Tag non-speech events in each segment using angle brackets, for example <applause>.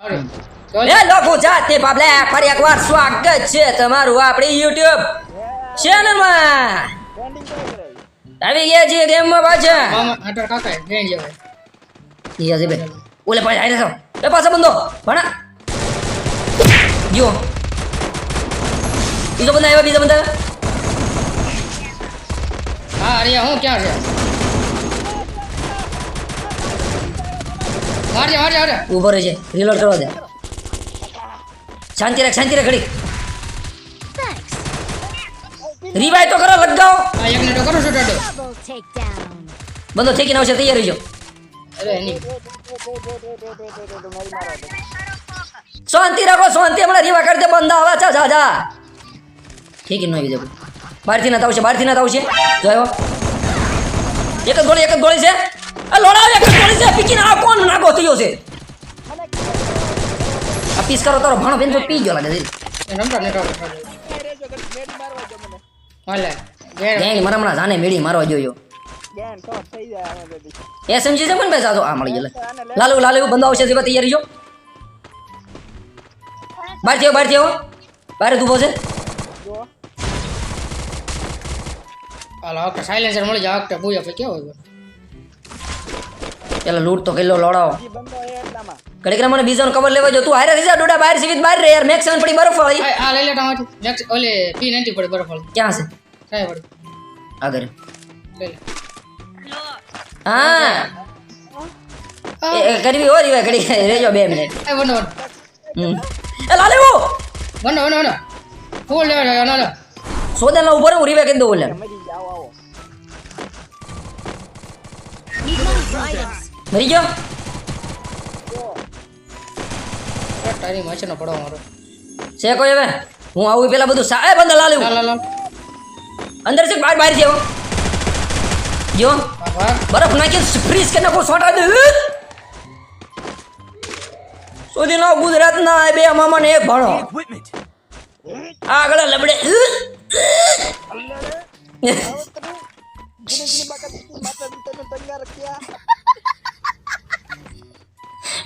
એ લોકો જાતે બાબલે ફરી એકવાર સ્વાગત છે તમારું આપણી યુટ્યુબ ચેનલમાં આવી ગયા છીએ ગેમમાં પાછા. ઓલે પાછા આવી રહ્યો એ પાછા બંધો. ભણા. જો બીજો બંધ આવ્યો બીજો બંધ. હા અરે હું ક્યાં છે? ઊભો રહે છે રીલોડ કરવા દે. શાંતિ રાખ શાંતિ રાખ ઘડી રિવાય તો કરો લગાવો આ એક તો કરો છું ટાટો બંદો ઠેકીને આવશે તૈયાર રહીજો. અરે એની. શાંતિ રાખો શાંતિ. હમણાં રીવા કરી દે બંધ આવા જા જા જા. ઠીક ન આવી જાવ બહારથી ના આવશે બહારથી ના આવશે. જો આવ્યો. એક જ ગોળી એક જ ગોળી છે. આ લોડાવ જ ગોળી છે પીકીને આ કોણ નાગો થયો છે? આ પીસ કરો તારો ભાણો બેન તો પી ગયો લાગે છે. એ રમતા ને ટાટો હાલે ગેંગ મારા હમણાં જાને મેળી મારવા જોયો એ સમજી છે પણ પૈસા તો આ મળી ગયો લે. લાલુ લાલુ બંધો આવશે જેવા તૈયારી રહીજો બહાર થયો બહાર થયો. બહાર જ ઊભો છે. હાલો સાયલેન્સર મળી જાય આ વખતે પછી કેવું પેલા લૂટ તો કેટલો લોડાવો. ઘડીક મને બીજાનો કવર લેવા જો તું હારે રીજા ડોડા બહાર સીવિત બહાર રે યાર મેક્સ 7 પડી બરફ વાળી. આ લઈ લે ટામાટી મેક્સ ઓલે પી નાઇન્ટી પડે બરફ વાળી. ક્યાં છે? કાય પડી આગળ. હા. એ- કરવી ઓરી રીવા ઘડી રેજો 2 મિનિટ. એ વનો હમ. એ લાલે વો! વનો વનો વનો ફૂલ લે લા ઊભો રહે હું રીવા કહી દઉં ઓલે Need મરી ગયો તારી માછીનો પડો મારો છે કોઈ હવે હું આવું પેલા બધું સા એ બંદા લાલે અંદર છે બહાર બહાર જેવો જો બરફ નાખી ફ્રીઝ કે નાખો સોટા દે સુધી નો ગુજરાત ના બે મામા ને એક ભણો આગળ લબડે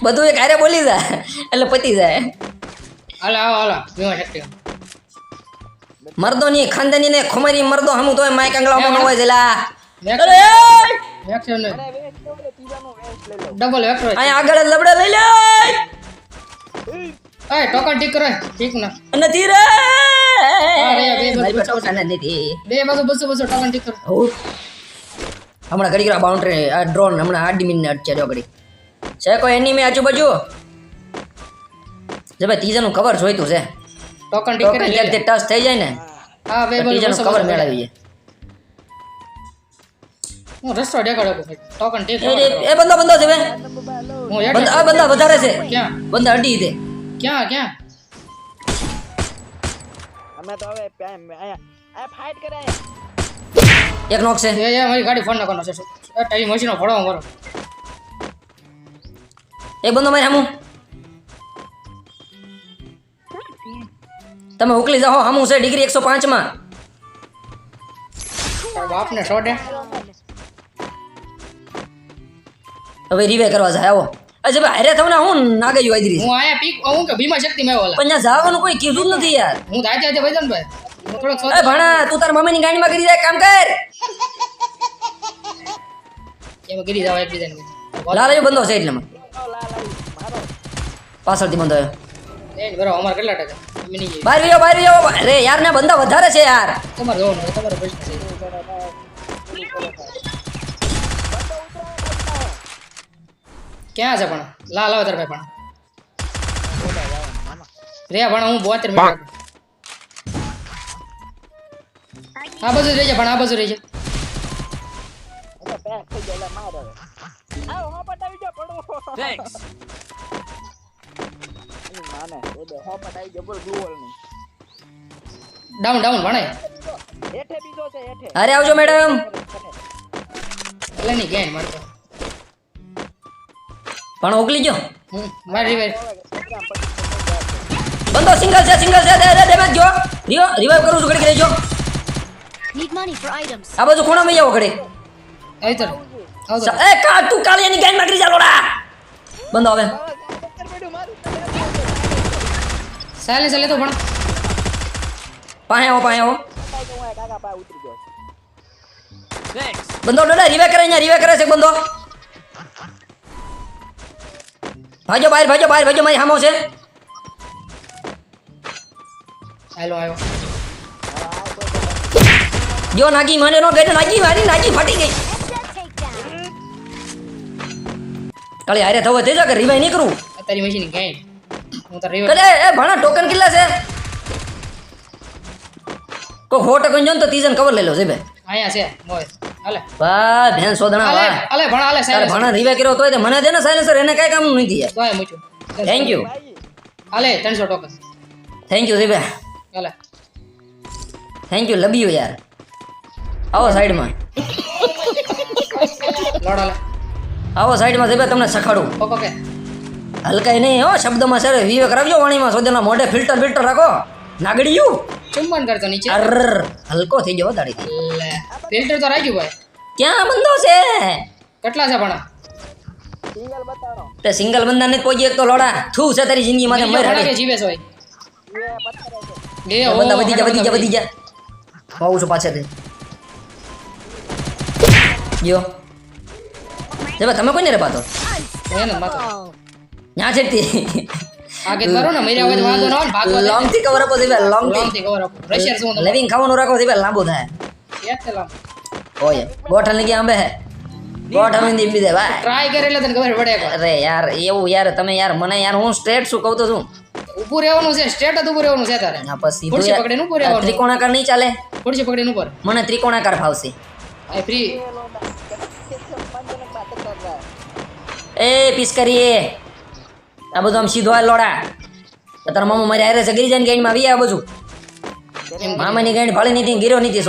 બધું એક હારે બોલી જાય એટલે પતી જાય. હાલો આવો હાલો. વીમા શક્તિ મર્દો ની ખાનદાની ને ખુમારી મર્દો હમું તોય માઈક આંગળામાં માં હોય છે લા અરે ડબલ વેક્ટર અહીં આગળ જ લબડે લઈ લે. એ ટોકન ઠીક કરે ઠીક ના. નથી રે. બે જ બાજુ બસો બસો ટોકન ટીક કરે હમણાં ઘડી બાઉન્ડ્રી આ ડ્રોન હમણાં આડી મિનિટ અટક્યા ઘડી છે કોઈ એનિમી આજુબાજુ? જે ભાઈ ત્રીજાનું કવર જોઈતું છે. ટોકન ટીક ટોકન કરે ક્યાંક ટચ થઈ જાય ને હા બે બોલ બાજુ કવર બસો મેળવી જાય હું રસ્તો ડેકાડો ટોકન ટીક એ બંદા બંદો છે બે હું આ બંદા વધારે છે. ક્યાં? બંદા અડી દે ક્યાં ક્યાં? અમે તો હવે આ ફાઈટ કરે. એક નોક છે. એ એ મારી ગાડી ફોન નાખવાનો છે. એ તારી મશીનો ફોડો મારો એક બંદો મારે હમું. તમે ઉકલી જાઓ હમું છે ડિગ્રી એકસો પાંચમાં. બાપને સોડે હવે રિવે કરવા જાય આવો. અજે ભાઈ હારે થવાના હું હું આયા પીક હું કે ભીમા શક્તિ મેં ઓલા. પણ જવાનું કોઈ કીધું જ નથી યાર. હું દાજે આજે ભાઈ ભાઈ. હું થોડોક એ ભણા તું તાર મમ્મીની ગાડીમાં કરી જાય કામ કર. એમાં ગીરી જાવ એકબીજાને લાલ બંધો છે એટલે પાછળથી બંધો આવ્યો એ બરાબર અમારે કેટલા ટકા? જઈએ. બહાર અરે યાર ને બંધા વધારે છે યાર. તમારે જોવાનું તમારે પ્રશ્ન છે ક્યાં છે પણ? લા લાવ તાર ભાઈ પણ. રે પણ હું બોતેર મિનિટ આ બાજુ રહી છે પણ આ બાજુ રહી છે પેક થઈ આવો હો પટાવી પડો થેન્ક્સ માને એ બે હો ડાઉન ડાઉન ભણાય હેઠે બીજો છે હેઠે અરે આવજો મેડમ એટલે નહીં ગેન મારતો પણ ઓગલી ગયો. હું મારી રિવાઇવ બંધો સિંગલ છે સિંગલ છે દે દે ડેમેજ જો રિયો રિવાઇવ કરું છું ઘડી કરી જો Need money for items. આ બાજુ ખૂણામાં જાવ ઘડી આવી તો એ કા તું કાળિયાની માં કરી જા લોડા. બંધો હવે પકડ પડ્યું મારું તો લેવું છે. સાયલેન્સર તો પણ પાસે આવો પાસે આવો. બંદો ડોડા રીવે કરે અહીંયા રીવે કરે છે બંદો. ભાજો બહાર ભાજો બહાર ભાજો મારી હામો છે. હાલો આવ્યો જો નાગી મને નો ગઈ નાગી મારી નાગી ફાટી ગઈ. કાલે હારે થવો થઈ જા કે રીવાય નહીં કરું. તારી મશીન ગાઈડ હું તો એ ભણા ટોકન કેટલા છે? કો સો કોઈ જો તો તીજન કવર લઈ લો છે બે અહીંયા છે મોય. હાલે. બા ભેન સોદણા હાલે હાલે ભણા હાલે સાહેબ ભણા રીવે કર્યો તોય મને દે ને સાયલેન્સર એને કઈ કામ નથી યાર. તોય મૂક્યું. થેન્ક યુ હાલે ત્રણસો ટોકન થેન્ક યુ જીબે હાલે. થેન્ક યુ લવ યુ યાર. આવો સાઈડમાં. લોડ હાલે. આવો સાઈડમાં જીબે તમને સખાડું. ઓકે. હલકાઈ નહીં હો શબ્દમાં સર વિવેક રાખજો વાણીમાં સોદાના મોઢે ફિલ્ટર ફિલ્ટર રાખો. નાગડિયું. ચુંબન કરતો નીચે. અર હલકો થઈ ગયો દાડી ફિલ્ટર તો રાખ્યું ભાઈ. ક્યાં બંધો છે? કેટલા છે પણ? સિંગલ બતાડો. તે સિંગલ બંધા ને કોઈ એક તો લોડા. થૂ છે તારી જિંદગી માં મર ભણા જીવે છે ભાઈ. એ બંધા વધી જા વધી જા વધી જા આવું છું પાછળથી. હવે તમે કોઈને રે પાતો એને માતો ન્યા છેટતી આગે કરો ને મર્યા હોય વાંધો ન હોય ભાગવા લોંગથી કવર આપો દીવે લોંગ લોંગથી થી કવર આપો. રશિયર શું તમે ખાવાનું રાખો દીવે લાંબુ થાય. એક છે લાંબ. ઓય ગોઠણ લઈ ગયા અંબે હે ગોઠણની દીબી દે ભાઈ. ટ્રાય કરે એટલે તને ખબર પડે અરે યાર એવું યાર તમે યાર મને યાર હું સ્ટ્રેટ શું કહું તો છું ઊભું રહેવાનું છે સ્ટ્રેટ જ ઉપર રહેવાનું છે તારે. આ પછી ખુરશી પકડીને ઊભું રહેવાનું. ત્રિકોણાકાર નહીં ચાલે? ખુરશી પકડીને ઉપર મને ત્રિકોણાકાર ફાવશે. ફ્રી એ પીસ કરીએ. આ બધું આમ સીધો હાલ લોડા. તારા મામા મારી હારે સગરી જાય ગાડીમાં માં આ બધું. મામા ની ગાડી ભાળી નથી ગીરો નથી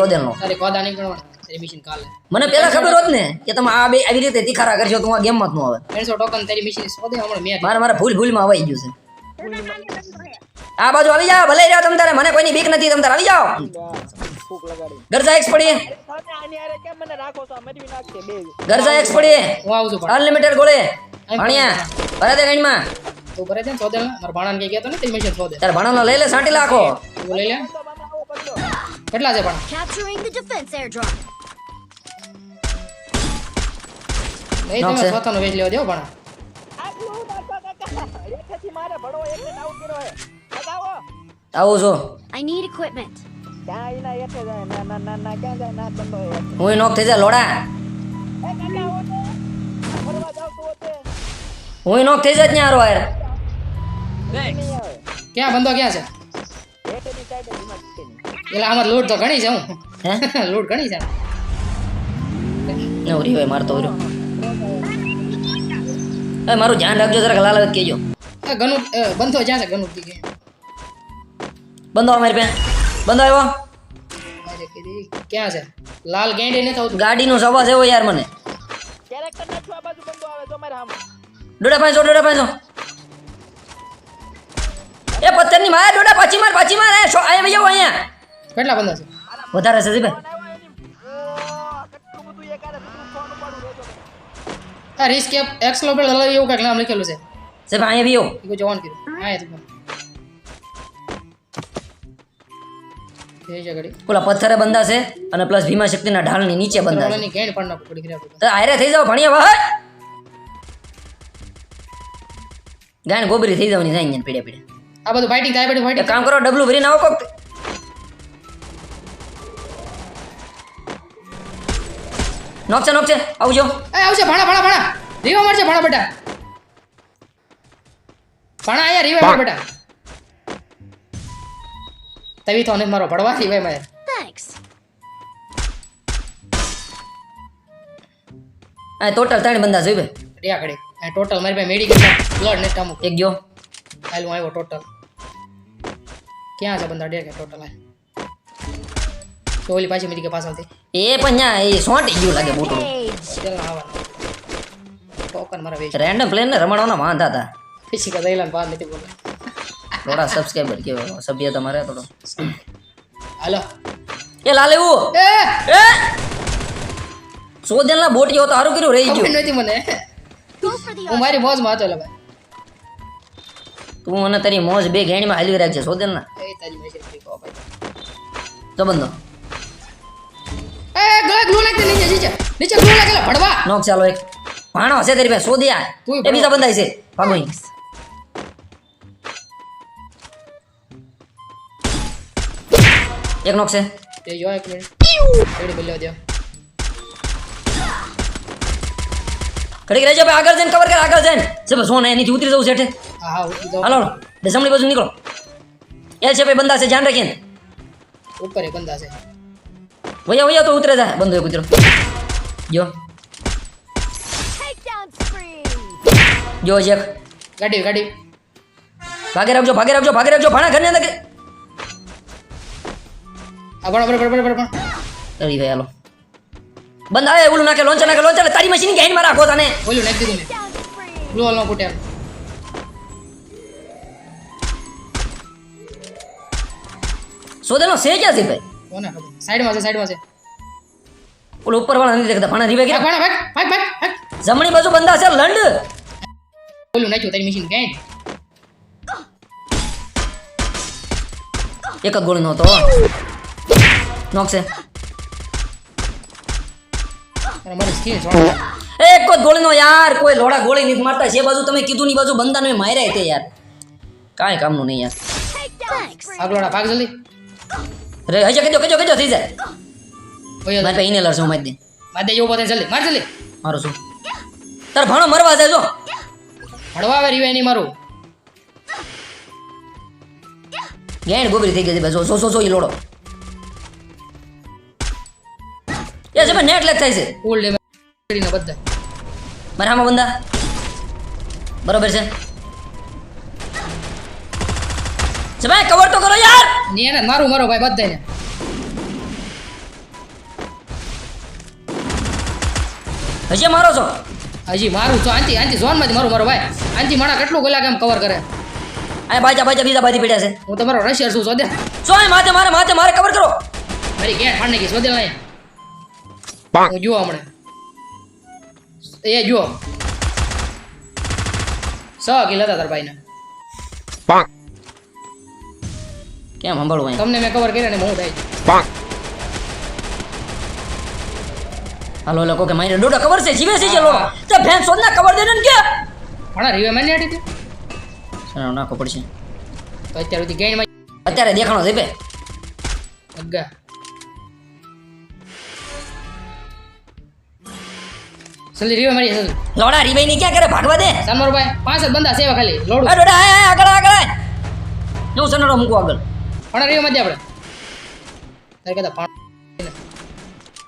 મશીન કાલે. મને પેલા ખબર હોત ને કે તમે આ બે આવી રીતે તીખારા કરશો તો હું ગેમમાં જ આવે. ત્રણસો ટોકન તારી મિશન સોદે હમણાં મેં મારા મારા ભૂલ ભૂલમાં આવી ગયું છે. આ બાજુ આવી જાઓ ભલે રહ્યો તમ તારે મને કોઈની બીક નથી તમ તારે આવી જાઓ. ગરજા એક્સ છો બે ગરજા એક્સ છું પણ. અનલિમિટેડ ગોળે. અણિયા ભરે દે ગાડીમાં તું કરે છે ને મારા ભાણા ને કઈ તો ને તારી મશીન શોધે તારે ભણાનો લઈ લે સાટી લાખો. તું લઈ લે. તો કેટલા છે પણ ધ ડિફેન્સ એર ડ્રોપ નહીં તમે સોતાનો વેચ લેવા દેવો પણ આવો છો. આઈ નીડ કર્યો હે જાય ના ના ના ના જાય ના નોક થઈ જા લોડા. તો તો હું નોક થઈ જા ત્યાં હારો યાર ક્યાં બંધો ક્યાં છે? એટલે આમાં લૂટ તો ઘણી છે હું. <laughs> લૂટ ઘણી છે. નવરી હોય મારતો હોય એ મારું ધ્યાન રાખજો જરાક લાલ કેજો ઘણું બંધો જ્યાં છે ગનુ કે બંધો અમારી મારી પેન બંધો આવ્યો ક્યાં છે? લાલ ગેંડી નથી આવતું. ગાડીનો સવાસ એવો યાર મને. કેરેક્ટર નાખો આ બાજુ બંધો આવે તો મારે આમ ડોડા પાંચસો ડોડા પાંચસો પાછી માર પાછી માર એ અહીંયા જાવ અહીંયા. કેટલા બંદા છે? વધારે છે જીભાઈ આ રિસ્ક ઓ કેટલું બધું એક આરે બીજું ફોન ઉપાડું રહેજો મને આ રિસ્ક એક્સલોબેલ એવું કંઈક નામ લખેલું છે. સાહેબ અહીંયા એ કોઈ જોવાનું કીધું હા એ તો એ છે ઘડી પેલા પથ્થરે બંધા છે અને પ્લસ ભીમા શક્તિના ઢાળની નીચે બંધા છે. ઓલાની પણ નાખું પડી ગયા તો આયરે થઈ જાવ ભણ્યા ભાઈ ગાયન ગોબરી થઈ જવાની થાય પીડ્યા. આ બધું ફાઈટિંગ થાય બધું ફાઈટિંગ કામ કરો ડબલું ભરીને આવો કોક. નોક છે નોક છે આવજો. એ આવશે ભાણા ભાણા ભાણા. રીવા મારશે ભાણા બેટા. ભાણા આયા રીવા માર બેટા. તવી તો ને મારો ભડવા રીવા મારે. થેન્ક્સ આ ટોટલ ત્રણ બંદા જોઈબે રહ્યા ઘડી આ ટોટલ મારી પાસે મેડિકલ બ્લડ ને અમુક એક ગયો. હાલ હું આવ્યો ટોટલ ક્યાં છે બંદા ડેર કે ટોટલ આ તો ઓલી પાછી મેરી કે પાછળથી. એ પણ ન્યા એ સોંટી ગયું લાગે બૂટડું. Age. ચાલ ના આવા. ટોકન મારા વેચ. રેન્ડમ પ્લેન ને રમાડવાના વાંધા હતા. પછી કે દઈલાન બાદ નથી બોલે. થોડા સબસ્ક્રાઇબર કેવો સભ્ય તમારે થોડો. હાલો. એ લાલે એવું એ! એ! સોજનલા બોટ જેવો તો સારું કર્યું રહી ગયું. નથી મને. હું મારી મોજમાં હતો એટલે ભાઈ. તું અને તારી મોજ બે ગેણીમાં હાલવી રાખજે શોધે ના તો બંધો. એ ગળા ગ્લો લાગતે નીચે નીચે. નીચે ગ્લો લાગેલા ભડવા. નોક ચાલો એક. ભાણો હશે તારી પાસે શોધી એ બીજા બંધાય છે. ભાગો એક નોક છે. એ જો એક મિનિટ એડી બોલ્યો દે ઘડીક રહેજે ભાઈ આગળ જઈને કવર કર આગળ જઈને. છે ભાઈ એની ઉતરી જવું છે. હાલો જમણી બાજુ નીકળો. એ છે ભાઈ બંદા છે ધ્યાન રાખીને. ઉપર બંદા છે. વયા વયા તો ઉતરે જાય બંધો કૂતરો જો. જો જેક ગાડી ગાડી. ભાગે રાખજો ભાગે રાખજો ભાગે રાખજો. ભાણા ઘરની અંદર આ ભણો ભણો ભણો ભણો ભણો. ભાઈ હાલો. બંધ આવે ઓલું નાખે લોન્ચર નાખે લોન્ચર તારી મશીન કે હેન્ડમાં રાખો તને. બોલ્યું નાખી દીધું મેં. Takedown spree. ગ્લો હાલનો સે છે ક્યાં છે ભાઈ? કોને ખબર? સાઈડમાં છે સાઈડમાં છે. ઓલો ઉપર વાળા નથી દેખતા ભાણા રીવે કે ભાઈ ભાઈ ભાગ ભાગ જમણી બાજુ બંધા છે લંડ! બોલું નાખ્યું તારી મશીન ક્યાંય? એક જ નો તો નોક છે. એક જ ગોળીનો યાર કોઈ લોડા ગોળી નથી મારતા. જે બાજુ તમે કીધું ની બાજુ બંદાને માર્યા તે યાર. કાંઈ કામનું નહીં યાર. Spree. ભાગ જલ્દી. રે હજે કજો કજો કજો થઈ જાય. ઓય મારે પૈને હું મારી દે. માદે એવું પોતે જલ્દી માર જલ્દી. મારું શું? તાર ભણો મરવા જાય જો. ભડવા આવે રીવાય નહીં મારું. ગેણ ગોબરી થઈ ગઈ છે જો જો જો ઈ લોડો. એ ભાઈ નેટ લેક થાય છે. ઓલ ના બધા મારા બંદા બરોબર છે. છે ભાઈ કવર તો કરો યાર! ની એને મારું મારો ભાઈ બધાને હજી મારો છો? હજી મારું તો આંતી આંતી ઝોનમાંથી મારું મારો ભાઈ. આંતી માણા કેટલું ગોલા કેમ કવર કરે? આ બાજા બાજા બીજા બાજી પડ્યા છે. હું તમારો રશિયર છું સોદે સો એ માથે મારે માથે મારે કવર કરો. મારી ગેટ ફાડને નાખી સોદે નહીં હું જુઓ હમણાં. એ જુઓ. સ કિલો હતા તાર ભાઈને. કેમ સંભાળવું તમને મેં કવર કર્યા ને બહુ થાય હાલો લોકો કોકે મારી ડોડા કવર છે જીવે છે ચલો તે ફેન સોદના કવર દે ને કે? ઘણા રીવે મેં નહીં હતી સારો નાખો પડશે. તો અત્યારે સુધી ગેઇનમાં અત્યારે દેખાણો છે બે. અગ્ગા. જલ્દી રીવે મારી લોડા રીવે ની ક્યાં કરે ભાગવા દે? સમર ભાઈ પાંચ જ બંદા સેવા ખાલી. લોડો. આ ડોડા આગળ આગળ જો હું સનડો મૂકો આગળ? પણ રહ્યો મજા આપણે. તારે કહેતા પણ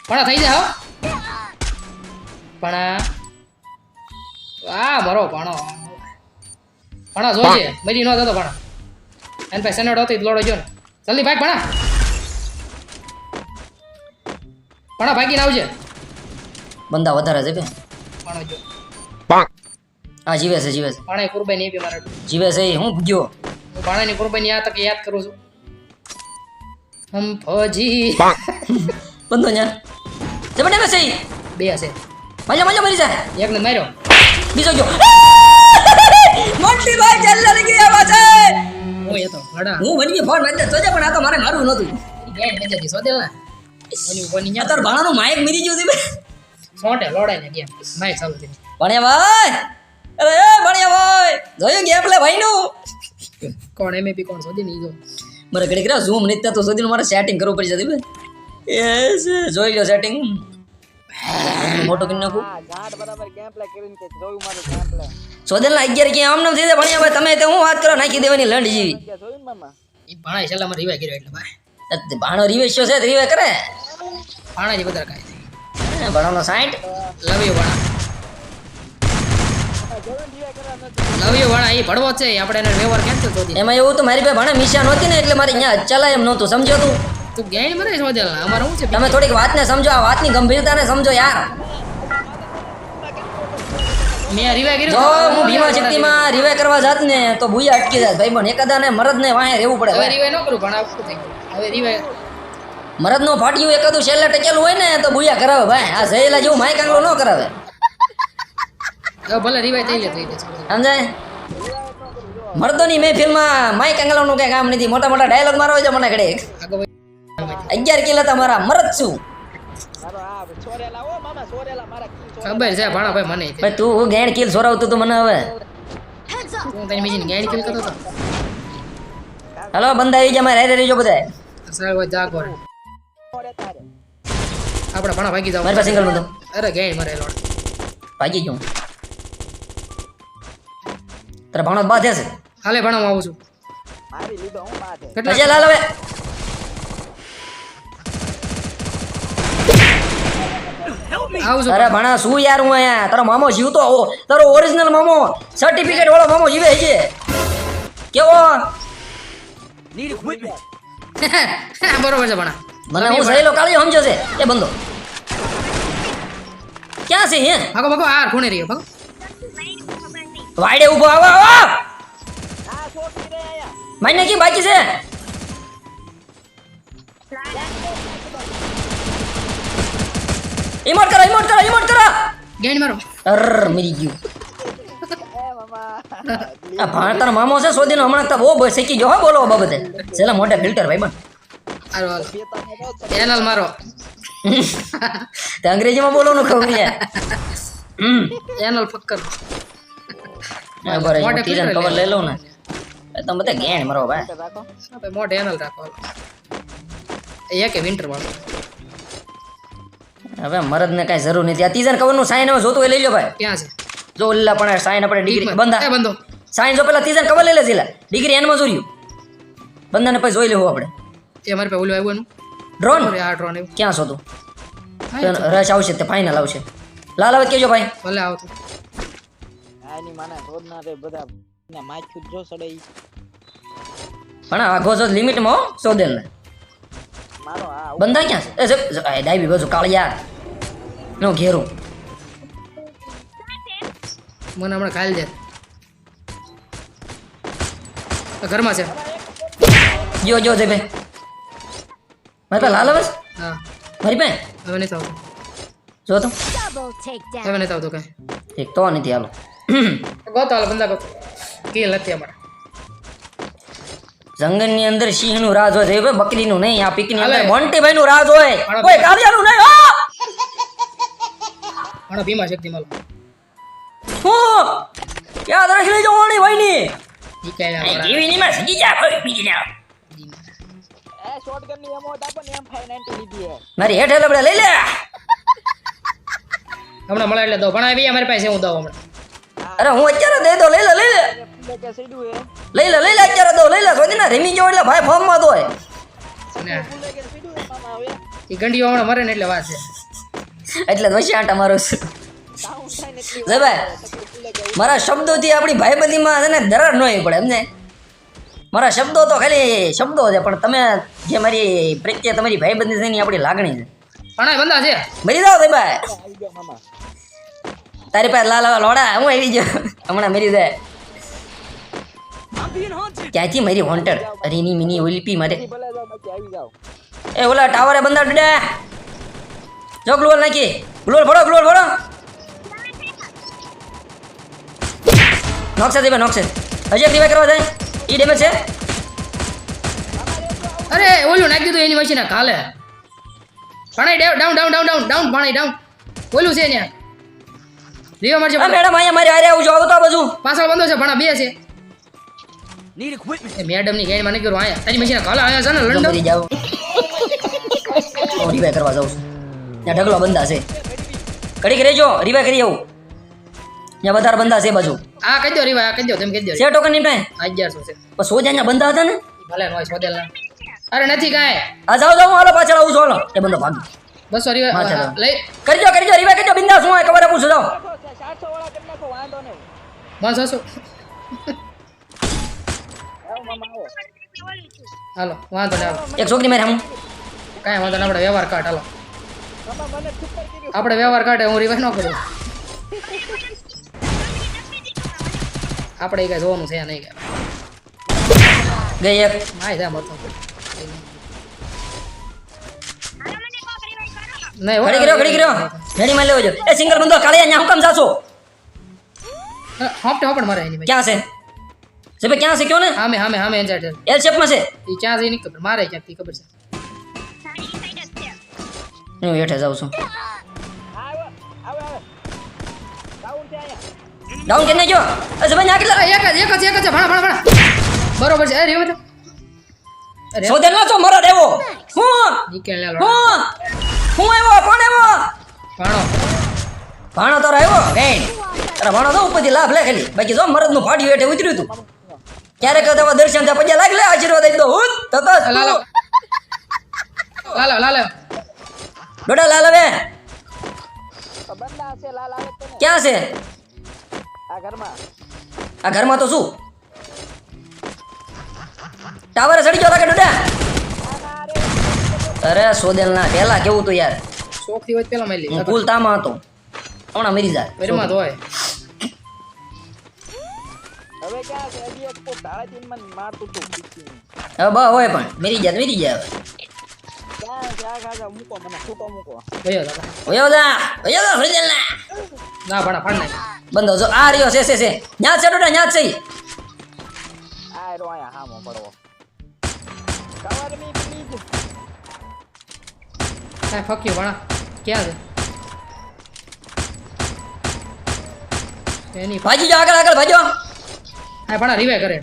પણ થઈ જાય હો. પણ. આ મરો ભણો ભણા જોઈએ મરી ન થતો ભણા એન પાસે સનેડો હતો લોડો જો ને. જલ્દી ભાગ ભણા ભણા ભાગીને આવજે. બંદા વધારે છે બે ભણો જો. હા જીવે છે જીવે છે. ભણા કુરબાની આપી મારા. જીવે છે એ હું ગયો. ભાણાની કુરબાની યાદ તક યાદ કરું છું. હમ ફોજી. બંધો ન્યા. જબરને છે ઈ. બે હશે. મજા મજા મરી જાય એકને માર્યો. બીજો ગયો. <laughs> મોટી ભાઈ જલ્લા લગી આવા છે હું એ તો ભણા હું વનવી ફોન મારી તો જોજે પણ આ તો મારે મારું નતું. ગેમ મેજેથી સોદેલ ના ઓની ઓની ન્યા. અત્યારે ભાણાનું માઈક મરી ગયું છે બે. સોટે લોડાય ને ગેમ. માઈક ચાલુ થઈ ભણ્યા ભાઈ. અરે એ ભણ્યા ભાઈ. જોયું ગેમ પ્લે ભાઈનું? કોણ એમએપી કોણ સોદી નહીં જો. મારે ઘડી કર્યા ઝૂમ નહીં થતું સુધી મારે સેટિંગ કરવું પડી જતી બે જોઈ લો સેટિંગ મોટો કરી નાખું. સોદન ના બરાબર ગેમ પ્લે કરીને કે જોયું મારું ગેમ પ્લે સોદેલના અગિયાર ક્યાં આમ નામ થઈ જાય ભણ્યા ભાઈ તમે તો હું વાત કરો નાખી દેવાની લંડ જેવી. કે જોયું ને મામા? એ ભણાય છેલ્લા માં રિવાય કર્યો એટલે ભાઈ. ભાણો રિવેશ્યો છે રિવે કરે? ભાણા જ બધા કાંઈ થઈ સાઈઠ? લવ યુ ભાણા. લવ યુ એ ભડવો છે આપણે એને વ્યવહાર કેન્સલ શોધી એમાં એવું તો મારી પાસે ભાણે મિશા નહોતી ને એટલે મારે અહીંયા ચલાય એમ નહોતું સમજો તું? તું ગેણ મને શોધેલ? અમારે શું છે તમે થોડીક વાતને સમજો આ વાતની ગંભીરતાને સમજો યાર. જો હું ભીમા શક્તિમાં રિવાય કરવા જાત ને તો ભૂયા અટકી જાત ભાઈ પણ મરદ ને વાહે રહેવું પડે હવે. રિવાય ન કરું થઈ હવે રિવાય ફાટ્યું એકાદું છેલ્લે ટેકેલું હોય ને તો ભૂયા કરાવે ભાઈ. આ સહેલા જેવું માય કાંગલો ન કરાવે. ભલે રિવાય થઈ લે થઈ જશે સમજાય? મર્દોની મહેફિલમાં માઇક એંગલોનું કઈ કામ નથી. મોટા મોટા ડાયલોગ મારો છે મને ઘડે અગિયાર કિલો તમારા મરદ છું. ખબર છે ભાણા ભાઈ મને ભાઈ તું ગેણ કિલ સોરાવતો તું મને હવે? હું તને બીજી ગાડી કિલ કરતો હલો બંધ આવી ગયા મારે હારે રે બધા સારું હોય જાગો આપણે ભાણા ભાગી જાવ મારી પાસે સિંગલ નતો. અરે ગાડી મરે લોડ ભાગી ગયો તારા ભાણો બાધે છે. હાલે ભાણા હું આવું છું. મારી લીધો હું બાધે. કેટલા? પછી લાલ હવે. અરે ભણા શું યાર હું અહીંયા? તારો મામો જીવતો હો તારો ઓરિજિનલ મામો સર્ટિફિકેટ વાળો મામો જીવે છે કેવો? બરોબર છે ભણા. મને હું સહેલો કાળિયો સમજો છે. એ બંધો. ક્યાં છે હે ભાગો ભાગો આ ખૂણે રહ્યો ભાગો. વાડે ઊભો આવો આવો માઈને કી બાકી છે. ઇમોટ કરો ઇમોટ કરો ઇમોટ કરો. ગેન મારો. અર મરી ગયું. આ ભાણતાનો મામો છે સોદીનો હમણાં તો બહુ શીખી ગયો હો બોલો બાબતે. છેલ્લા મોટા ફિલ્ટર ભાઈ બન હાલો હાલો પેતાને બહુ એનલ મારો. તે અંગ્રેજીમાં બોલવાનું ખબર યાર એનલ ફક્કર બરાબર મોઢે હું તીરન કવર લઈ લઉં ને. તમે બધા ગેણ મરો ભાઈ. રાખો આપણે એનલ રાખો એ એક વિન્ટર વાળો. હવે મરદ ને કઈ જરૂર નથી. આ તીજન કવરનું સાઈન હવે જોતું હોય લઈ લો ભાઈ. ક્યાં છે? જો ઓલા પણ સાઈન આપણે ડિગ્રી બંધા. બંધો. સાઈન જો પેલા તીજન કવર લઈ લે જીલા ડિગ્રી એનમાં જોર્યું બંધાને પછી જોઈ લેવું આપણે. એ મારી પાસે ઓલું આવ્યું ડ્રોન આ ડ્રોન ક્યાં શોધું રશ આવશે તે ફાઇનલ આવશે. લાલ હવે કેજો ભાઈ. ભલે આવતું. આની માને રોજ ના રે બધા ને માથું જો સડે પણ આઘો છો લિમિટમાં સોદેલ ને મારો આ બંધા ક્યાં છે? એ જપ- આ કાળિયા નો ઘેરો. મને હમણાં ખાઈ જાય ઘરમાં છે. જો જો જે ભાઈ. મારે પાસે લાલ બસ હા. મારી પાસે? હવે નહીં આવતું. જો તો. હવે નહીં આવતું કઈ. એક તો નથી હાલો <coughs> ગોતો હાલો બંદા ગોતો. કિલ નથી અમારે. જંગલની અંદર સિંહનું રાજ હોય છે બકરી નું નહીં આ પીકની અંદર મોન્ટી મોન્ટીભાઈ નું રાજ હોય. કોઈ કોઈ કાવ્યાનું નહીં! ઘણો ભીમા શક્તિ માલો હું! યાદ રાખી લેજો વાણી ભાઈ ની જીવી ના માં સજી જા ભાઈ બીજી ના શોટગનની એમો આપો એમ 590 લીધી હે મારી હેઠે લબડે લઈ લે. હમણાં મળે એટલે દો. ભણાવી અમારી પાસે હું દઉં હમણાં. અરે હું અત્યારે દઈ દો લઈ લે લઈ લે. લઈ લે લઈ લે અત્યારે દો લઈ લે સોજી ના રમી ગયો એટલે ભાઈ ફોર્મમાં હવે એ ગંડીઓ હમણાં મરે ને એટલે વાત છે. એટલે જ વચ્ચે આંટા મારું છું. જય ભાઈ મારા શબ્દોથી આપણી ભાઈબંધીમાં છે ને દરાર ન આવી પડે એમને. મારા શબ્દો તો ખાલી શબ્દો છે પણ તમે જે મારી પ્રત્યે તમારી ભાઈબંધી છે એની આપણી લાગણી છે. પણ બંધા છે. મરી જાઓ ભાઈ. મામા તારી પાસે લાલ લોડા હું આવી ગયો. હમણાં મરી જાય. ક્યાંથી મારી હોન્ટર? રીની મિની ઓલપી મારે. એ ઓલા ટાવરે બંદર ડડે જો ગ્લોલ નાખી. ગ્લોલ ભરો ગ્લોલ ભરો નોક્સે દેવા નોકશે હજી એક કરવા જાય. ઈ ડેમેજ છે. અરે, ઓલું નાખી દીધું એની મશીન કાલે. પાણી down down down down down પાણી ડાઉન ઓલું છે ત્યાં. રીવા મારજો આ મેડમ અહીંયા મારી આરે આવું છો. આવું તો પાછળ બંધો છે ભણા બે છે. મેડમની ગાડીમાં મને કરું આયા તારી મશીન કાલે આયા છે ને લંડન? મરી જાવ રિવાઈ કરવા જાઉં છું. ત્યાં ઢગલો બંધા છે. કડીક રહેજો રિવાઈ કરી આવું. ત્યાં વધારે બંધા છે બાજુ. આ કહી દો રીવા આ કહી દો તેમ કહી દો. છે ટોકનની પાસે? અગિયારસો છે. પણ સોજા અહીંયા બંધા હતા ને? ભલે નોય સોદેલ ના અરે નથી કાંઈ. આ જાઓ જાઓ હાલો પાછળ આવું છું હાલો. એ બંધો ભાગ. બસો લાવ. લઈ. કરજો કરજો રિવાઈ કરજો બિંદાસ હું ખબર કવર આપું છું જાઓ. સાતસો વાળા કરી નાખો વાંધો નહીં. બસ હસો હાલો વાંધો નહીં હાલો. એક છોકરી મારે હું કાંઈ વાંધો નહીં આપણે વ્યવહાર કાઢ હાલો. આપણે વ્યવહાર કાઢે હું રિવાઈ ન કરું. આપણે એ કાંઈ જોવાનું છે નહીં ગઈ એક. માય છે મરતો નહીં. ઘડી કર્યો ઘડી કર્યો ઘડી માં લેવો જો એ સિંગલ બંધો કાળિયા અહીંયા હું કામ જાશો? હોપટે હોપટ મારે એની ક્યાં છે? તે ભાઈ ક્યાં છે કયો ને? હામે હામે હામે એન્જાર છે એલ શેપમાં છે? એ ક્યાં જઈ નહીં ખબર. મારે ક્યાંકથી ખબર છે. હું હેઠે જાઉં છું. ડાઉન છે અહીંયા ડાઉન કરી નાખ્યો અરે ભાઈ ના કેટલા? એક જ એક જ એક જ ભણા ભણા ભણા. બરોબર છે. અરે રેવા અરે સોદેલ છો મારો દેવો હું? નીકળ લે હું? હું આવ્યો? કોણ આવ્યો? ભાણો. ભાણો તારો આવ્યો? બેન. તારા ભાણો તો ઉપરથી લાભ લે ખાલી બાકી જો મરદનું ફાડ્યું એટલે ઉતર્યું તું. ક્યારેક તમારા દર્શન ત્યાં પછી લાગલે આશીર્વાદ આપી દો. હું તો તો લાલો. લાલો લાલો. ડોડા લાલ હવે. ક્યાં છે? આ ઘરમાં. આ ઘરમાં તો શું? ટાવર ચડી ગયો લાગે ડોડા અરે સોદેલ ના પેલા કેવું તું યાર? શોખથી હોય પેલા મળી હું લે. ફૂલ તામાં હતો. હમણાં મરી જાય. ઘરમાં તો હોય. હવે ક્યાં મારતું તું બા હોય પણ. મરી જાય મરી જાય ક્યાં મૂકો મને છૂટો મૂકો. દાદા સોદેલ ના ના ભાણા ફાડ બંધો જો. આ રહ્યો છે છે છે. ન્યા છે ડોડા ન્યા છે. આ રો અહીંયા હામો પડવો. કવર મી પ્લીઝ કાંઈ ફક્યું ભાણા ક્યાં છે? એની ભાજી જાઓ આગળ આગળ ભાજો હા ભાણા રીવે કરે.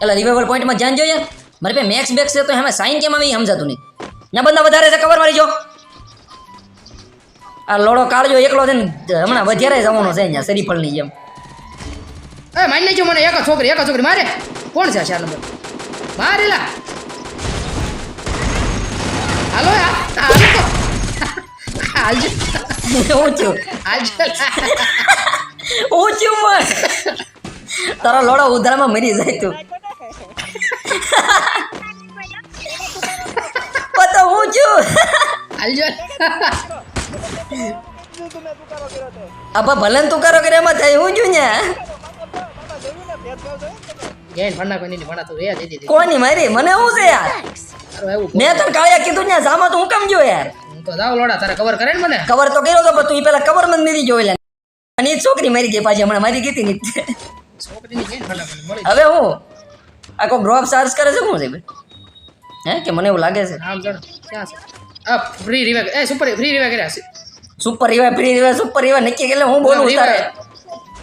એટલે રિવાઇવલ પોઈન્ટમાં ધ્યાન જોઈએ. મારે પાસે મેક્સ બેક્સ છે તો એમાં સાઈન કેમ આવી સમજાતું નહીં. ત્યાં બંદા વધારે છે કવર મારી જો. આ લોડો કાળજો એકલો છે ને હમણાં વધારે જવાનો છે અહીંયા શરીફળની જેમ. એ માની નાખ્યો મને એક છોકરી એક છોકરી. મારે? કોણ છે ચાર નંબર? મારેલા હાલો આ. હાલજો ઊંચું હાલજો ઊંચું મત. તારો લોડો ઉધારામાં મરી જાય તું. પતો ઊંચું હાલજો તું તું કરો તે આબા ભલે તું કરો કે એમાં થાય ઊંચું ને? તો કોની મારી? મને શું છે યાર? મેં તો કાળિયા કીધું ને સામા તો હું કેમ ગયો યાર? તો જાવ લોડા તારે કવર કરે ને મને કવર તો કર્યો તો પણ તું પેલા કવર મને મેરી જોઈ લે અને એ છોકરી મારી ગઈ પાછી હમણાં મારી ગઈ ની છોકરીની હવે હું આ કોઈ ડ્રોપ ચાર્જ કરે છે શું છે હે કે મને એવું લાગે છે આમ જણ ક્યાં છે આ ફ્રી રીવે એ સુપર ફ્રી રીવે કર્યા છે સુપર રિવાય ફ્રી રિવાય સુપર રિવાય નક્કી એટલે હું બોલું. તારે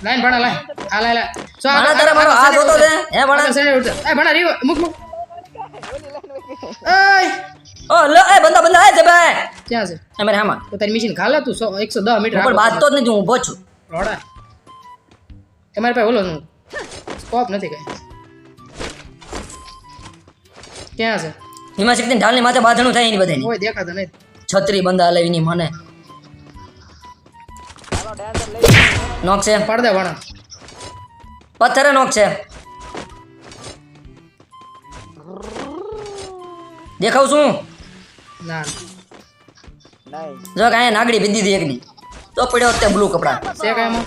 લાઈન ભણા લાઈન આ લાઈન સો આ તારે મારો આ જોતો છે હે ભણા એ ભણા રીવે મુક મુક એય ઓ લ એ બંદા બંદા એ જબે ક્યાં છે? એ મેરે હામાં. તો તારી મશીન ખાલે તું સો એકસો દસ મીટર હું વાત તો જ નથી હું ઊભો છું. રોડા. તમારી પાસે ઓલો સ્કોપ નથી કઈ. ક્યાં છે? હિમા શક્તિ ઢાલની માથે બાંધણું થાય એની બધાની. ઓય દેખાતો નહીં. છત્રી બંદા હલાવીની મને. નોક છે. પડ દે ભણા પથ્થરે નોક છે. દેખાવ છું. ના. જો કાંઈ નાગડી પીધી હતી એકની. તો પડ્યો તે બ્લુ કપડા. છે કાંઈ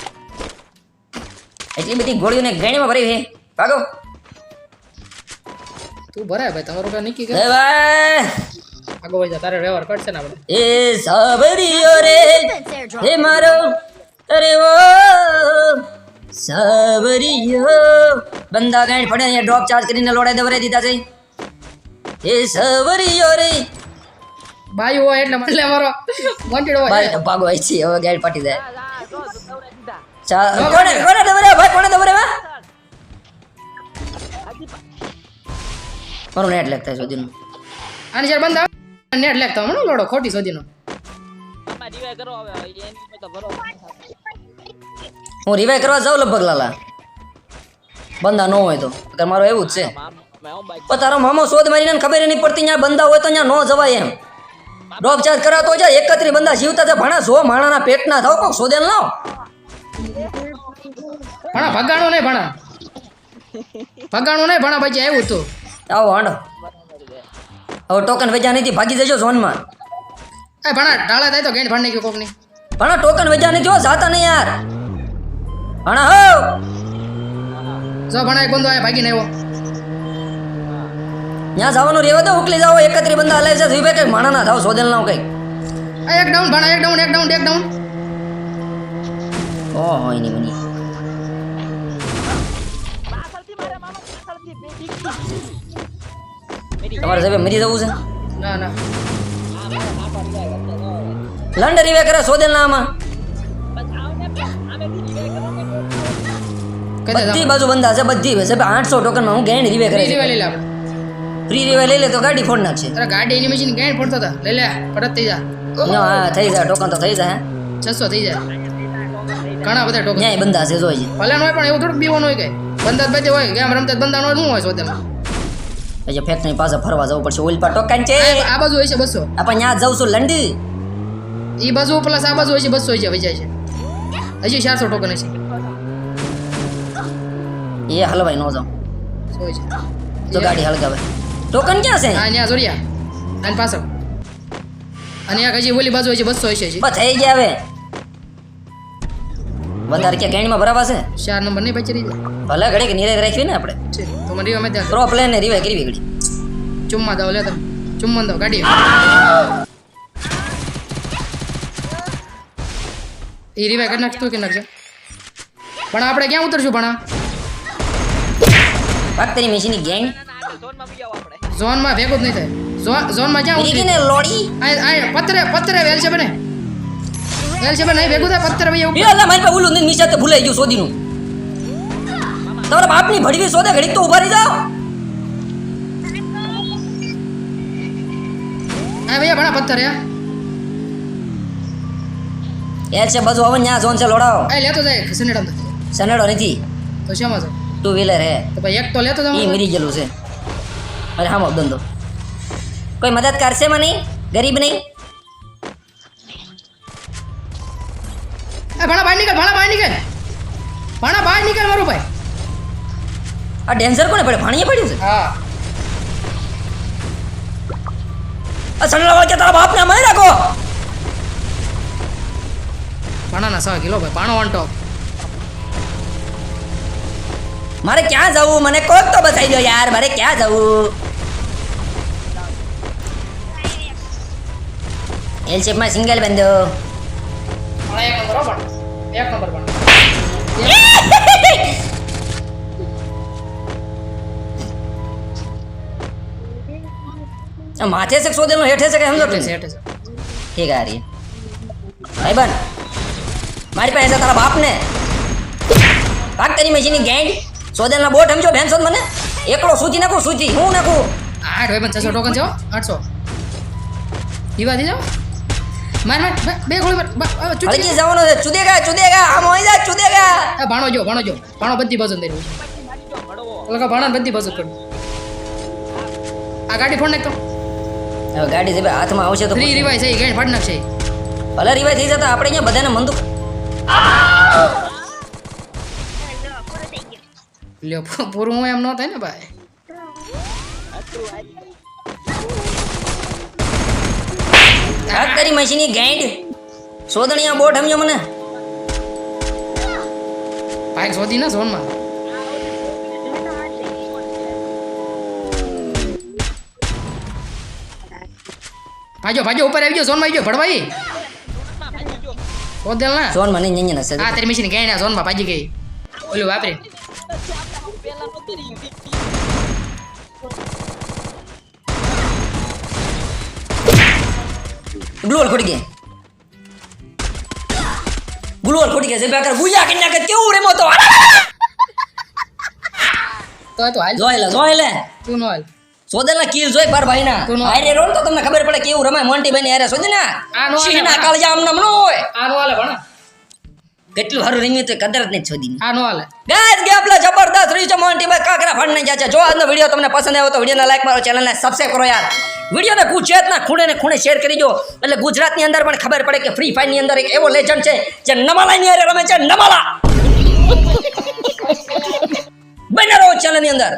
એટલી બધી ગોળીઓને ગણીમાં ભરી હે ભાગો. તું ભરાય ભાઈ તમારો કઈ નીકળી ગયો એ ભાઈ. આગો ભાઈ તારે વ્યવહાર કરશે ને આપણે. એ સાબરીઓ રે. હે મારો અરે ઓ સાબરીઓ બંદા ગાંઠ પડે અહીંયા ડ્રોપ ચાર્જ કરીને લોડાઈ દવરાઈ દીધા છે. એ સાબરીઓ રે. બાયું હોય એટલે એટલે મારો વોન્ટેડ હોય. ભાઈ ભાગો આવી છે હવે ગાંઠ પાટી જાય. દીધા ચા કોને કોને દવરાય ભાઈ કોને દબરે વા મારું નેટ લેક થાય સુધીનું. આની જ્યારે બંધ આવે નેટ લેખતો મને લોડો ખોટી સોદીનો તો. હું રિવાય કરવા જાઉં લગભગ લાલા. બંદા ન હોય તો. અગર મારો એવું જ છે. તારો મામો શોધ મારીને ખબર નહીં પડતી ત્યાં બંદા હોય તો ત્યાં ન જવાય એમ. ડ્રોપ ચાર્જ કરાતો છે એકત્રી બંદા જીવતા છે ભણા સો માણાના પેટના થાવ કોક સોદેલ લાવ ભણા ભગાણો નહીં ભણા. ભગાણો નહીં ભણા બાકી આવ્યું તું. આવો હાંડો. હવે ટોકન વેચા નથી ભાગી જજો ઝોનમાં. એ ભણા ઢાળા થાય તો ગેંડ ભણ કોક કોકની. ભણા ટોકન વેચા નથી હો જાતા નહીં યાર. ભણા હો. જો ભણા એક બંધો આયા ભાગીને આવ્યો. ત્યાં જવાનું રહેવા દો ઉકલી જાઓ એકત્રી બંદા હલાય છે જીવે કંઈક માણાના થાવ શોધેલ લાવ કંઈક. આ એક ડાઉન ભણા એક ડાઉન એક ડાઉન એક ડાઉન ઓ હોય નહીં બની. તમારે સાહેબ મરી જવું છે? ના ના. લંડ રિવે કરે સોદેલ ના ને ને દે બધી બાજુ બંધા છે બધી. આઠસો ટોકનમાં હું ગેંડ રિવે કરે રિવે લઈ લે આપણે ફ્રી રેવા લઈ લે તો ગાડી ફોડ નાખશે. તારા ગાડી એની મશીન ગાંઠ ફોડતો હતા? લઈ લે પડત થઈ જા. ના, હા થઈ જાય ટોકન તો થઈ જાય છસો થઈ જાય. ઘણા બધા ટોકન. ન્યાય બંધા છે જોઈએ ભલે ન હોય પણ એવું થોડુંક બીવાનું હોય કે. બંધા જ બધે હોય ગેમ રમતા જ બંધા ન હોય શું હોય સોદેલમાં પછી ફેક્ટરી પાસે ફરવા જવું પડશે ઓઇલ પર ટોકન છે. આ બાજુ હોય છે બસો. આપણે ત્યાં જવું છું લંડી. એ બાજુ પ્લસ આ બાજુ હોય છે બસો હોય છે વહી છે. હજી ચારસો ટોકન હશે. એ હલવાઈ ન જાઉં. છે. તો ગાડી હળગાવે ટોકન ક્યાં છે? હા ત્યાં જોડિયા અને પાછળ. અને આ હજી ઓલી બાજુ હોય છે બસો હોય છે બસ થઈ ગયા હવે. વધારે કે ગેંડમાં ભરાવા છે? ચાર નંબર નહીં બચી રહી ભલે ઘડી કે નિરાય રાખવી ને આપણે. તો મને રીવા મેં પ્રો પ્લેન ને રીવાય કરવી ઘડી ચુમ્મા દો લે તમે. ચુમ્મન દો ગાડી એ રીવાય કરી નાખતું કે નાખજો પણ આપણે ક્યાં ઉતરશું પણ ગેંગ ઝોનમાં બી આવો આપણે ઝોનમાં ભેગું જ નહીં થાય. ઝોન ઝોનમાં ક્યાં બીજી ઉતરી? લોડી? આ પત્રે પત્રે વેલ છે બને. વેલ છે બને ભેગું થાય પત્રે ભાઈ એ અલ્લા મારી ઓલું નહીં નીચે તો ભૂલાઈ ગયું સોદીનું. તમારા બાપની ભડવી સોદે ઘડીક તો ઊભા રહી જાઓ. આ ભૈયા ભણા પથ્થર યા એલ છે બધું હવે ન્યા ઝોન છે લોડાવો એ લેતો જાય સનેડો સનેડો નથી. તો શેમાં છે? ટુ વ્હીલર હે. તો ભાઈ એક તો લેતો એ મરી ગયેલું છે. અરે હા ધંધો કોઈ મદદ કરશે મને? ગરીબ નહીં? ભણા બહાર નીકળ ભણા બહાર નીકળ. ભણા બહાર નીકળ મારું ભાઈ. આ ડેન્સર કોને પડે ભણીએ પડ્યું છે? હા. આ સણલા વાળા કે તારા બાપને મારી રાખો? ભણાના સો કિલો ભાઈ પાણો ઓન ટોપ મારે ક્યાં જવું? મને કોક તો બતાવી દો યાર મારે ક્યાં જવું? એલ શેપમાં સિંગલ બંધો એક નંબર હો એક નંબર માથે છે કે સોદેલનો હેઠે છે કે સમજો છે છે ઠીક આ રહી ભાઈ બન મારી પાસે છે તારા બાપને ભાગ તારી મશીની ગેંડ સોદેલના બોટ સમજો ભેન સોદ મને એકલો સૂચી નાખું સૂચી હું નાખું આઠ ભાઈ છસો ટોકન છો આઠસો ઈવા જાઓ માર માર બે- ગોળી માર હળકી જવાનો છે. ચુદેગા ગયા આમ હોય જા ચુદેગા આ ભાણો જો ભાણો જો. ભાણો બધી બાજુ એટલે કે ભાણો બધી બાજુ કર આ ગાડી ફોડ નાખતો હવે ગાડી છે હાથમાં આવશે તો ફ્રી રિવાય છે ગાડી ફાડ નાખશે. ભલે રિવાય થઈ જતા આપણે અહીંયા બધાને મંદુ લ્યો પૂરું એમ ન થાય ને ભાઈ. ભાગ તારી મશીની ગેંડ. સોદણિયા બોટ સમજો મને. બાઇક શોધી ના ઝોનમાં ભાજો ભાજો ઉપર આવી ગયો ઝોનમાં આવી ગયો ભડવાઈ. ઓદેલ ના સોન મને અહીંયા નસે હા તારી મશીન ગઈ ના ઝોનમાં ભાજી ગઈ. ઓલું વાપરી. પેલા નહોતી રહી ગ્લુઅલ ખોટી ગઈ ગ્લુઅલ ખોટી ગઈ છે બેકાર ગુયા કે નાખે કેવું રેમો તો? તો તો હાલ. જોઈ લે જોઈ લે. તું નો હાલ. સોદેલના કિલ જોઈ બાર ભાઈ ના આરે રોલ તો તમને ખબર પડે કેવું રમાય મોન્ટી ભાઈ ના આ નો હાલે, કાળજા આમ નામ નો હોય. આ નો હાલે ભણા કેટલું સારું રમ્યું તો કદર ને છોડી આ નો હાલે. ગાઈસ કે આપલા જબરદસ્ત રહ્યું છે મોન્ટી ભાઈ. કાકરા ફાડને ગયા છે. જો આજનો વીડિયો તમને પસંદ આવ્યો તો વિડીયોને લાઈક મારો ચેનલને સબસ્ક્રાઇબ કરો યાર. વિડીયોને ગુજરાતના ખૂણે ને ખૂણે શેર કરી દો. એટલે ગુજરાતની અંદર પણ ખબર પડે કે ફ્રી ફાયરની અંદર એક એવો લેજન્ડ છે જે નમાલાની હારે રમે છે નમાલા. બને રહો ચેનલની અંદર.